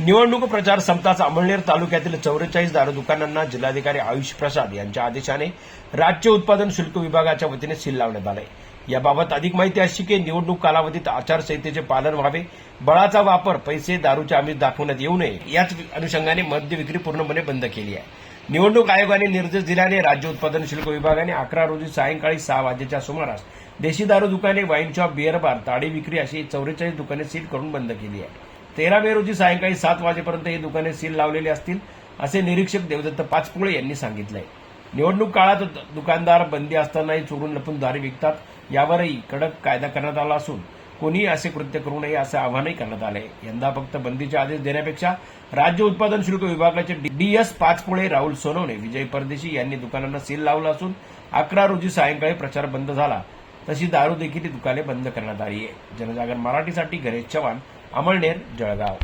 निवडणूक प्रचार संपताच अमळनेर तालुक्यातील चौवेचाळीस दारू दुकानांना जिल्हाधिकारी आयुष प्रसाद यांच्या आदेशाने राज्य उत्पादन शुल्क विभागाच्या वतीने सील लावण्यात आलंय. याबाबत अधिक माहिती अशी की निवडणूक कालावधीत आचारसंहितेचे पालन व्हावे बळाचा वापर पैसे दारूच्या आमिष दाखवण्यात येऊ नये याच अनुषंगाने मद्य विक्री पूर्णपणे बंद केली आहे. निवडणूक आयोगाने निर्देश दिल्याने राज्य उत्पादन शुल्क विभागाने अकरा रोजी सायंकाळी सहा वाजेच्या सुमारास देशी दारू दुकाने वाईन शॉप बिअर बार ताडी विक्री अशी चौवेचाळीस दुकाने सील करून बंद केली आहे. तेरा मे रोजी सायंकाळी सात वाजेपर्यंत ही दुकाने सील लावलेली असतील असे निरीक्षक देवदत्त पाचपुळे यांनी सांगितलंय. निवडणूक काळात दुकानदार बंदी असतानाही चोरून लपून दारी विकतात यावरही कडक कायदा करण्यात आला असून कोणीही असे कृत्य करू नये असं आवाहनही करण्यात आलंय. यंदा फक्त बंदीचे आदेश देण्यापेक्षा राज्य उत्पादन शुल्क विभागाचे डी एस पाचपुळे राहुल सोनवणे विजय परदेशी यांनी दुकानांना सील लावलं असून अकरा रोजी सायंकाळी प्रचार बंद झाला. तशी दारू देखील दुकाने बंद करण्यात आली आहे. जनजागर मराठीसाठी गणेश चव्हाण अमळनेर जळगाव